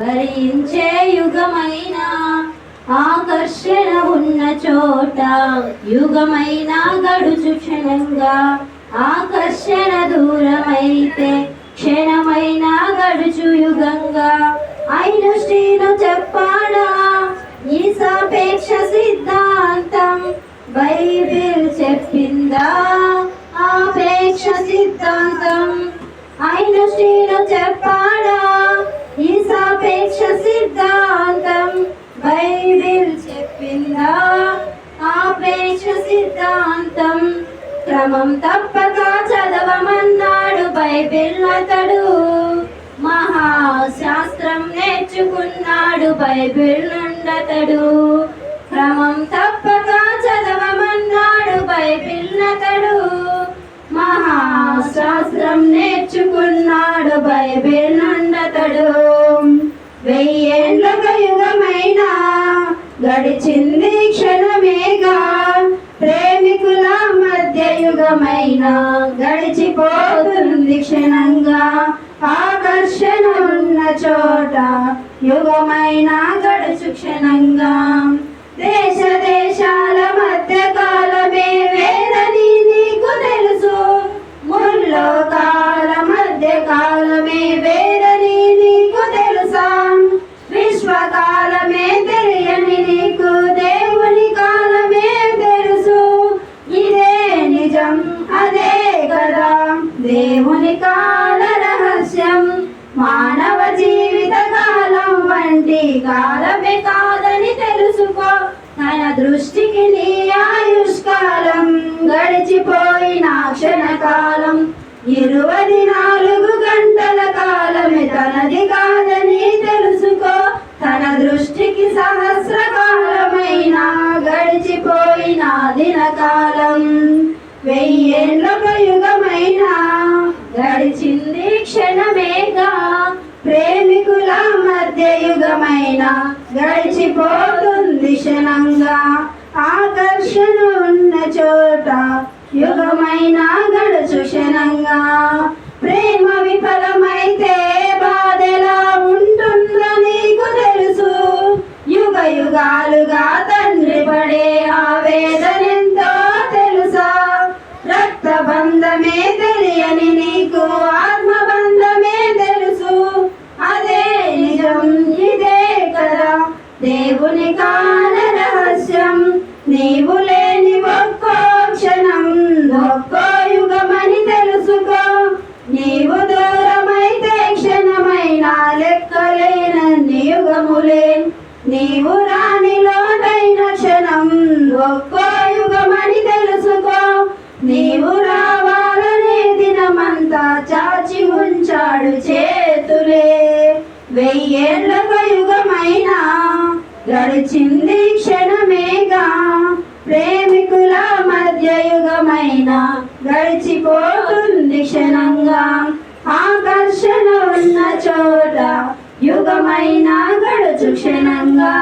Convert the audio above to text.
భరించే యుగమైన ఆకర్షణ ఉన్న చోట యుగమైన గడుచు క్షణంగా ఆకర్షణ దూరమైతే క్షణమైన గడుచు యుగంగా. అయిన శ్రీను చెప్పాడా ఈ సాపేక్ష సిద్ధాంతం బైబిల్ చెప్పిందా? ఆపేక్ష సిద్ధాంతం. అయిన శ్రీను చెప్పాడా సిద్ధాంతం క్రమం తప్పక చదవమన్నాడు బైబిల్ అతడు. మహాశాస్త్రం నేర్చుకున్నాడు బైబిల్ నుండతడు. క్రమం తప్పక చదవమన్నాడు బైబిల్ అతడు. మహాశాస్త్రం నేర్చుకున్నాడు బైబిల్ నుండతడు. వెయ్యేండ్ల యుగమైన గడిచింది క్షణమేగా. మధ్య యుగమైన గడిచిపోతుంది క్షణంగా. ఆకర్షణ ఉన్న చోట యుగమైన గడుచు క్షణంగా. దేశ దేశాల దేవుని కాల రహస్యం మానవ జీవిత కాలం వంటి కాలమే కాదని తెలుసుకో. తన దృష్టికి నీ ఆయుష్కాలం గడిచిపోయిన క్షణ కాలం ఇరవై నాలుగు గంటల కాలమే తనది కాదని తెలుసుకో. మధ్యయుగమైన గడిచిపోతుంది క్షణంగా. ఆకర్షణ ఉన్న చోట యుగమైన గడుచు క్షణంగా. ప్రేమ విఫలమైతే బాధెలా ఉంటుందో నీకు తెలుసు. యుగ యుగాలుగా తండ్రి పడే ఆవేదనెంతో తెలుసా? రక్త బంధమే తెలియని నీకు దేవుని కాల రహస్యం నీవు లేని ఒక్కో క్షణం ఒక్కో యుగమని తెలుసుకో. నీవు దూరమైతే క్షణమైన లెక్కలేనన్ని యుగములే. నీవు రాని లోటైన క్షణం ఒక్కో యుగమని తెలుసుకో. నీవు రావాలనే దినమంతా చాచి ఉంచాడు చేతులే. వెయ్యేళ్ళక యుగమైన గడిచింది క్షణమేగా ప్రేమికుల మధ్యయుగమైన గడిచిపోతుంది క్షణంగా. ఆకర్షణ ఉన్న చోట యుగమైన గడుచు క్షణంగా.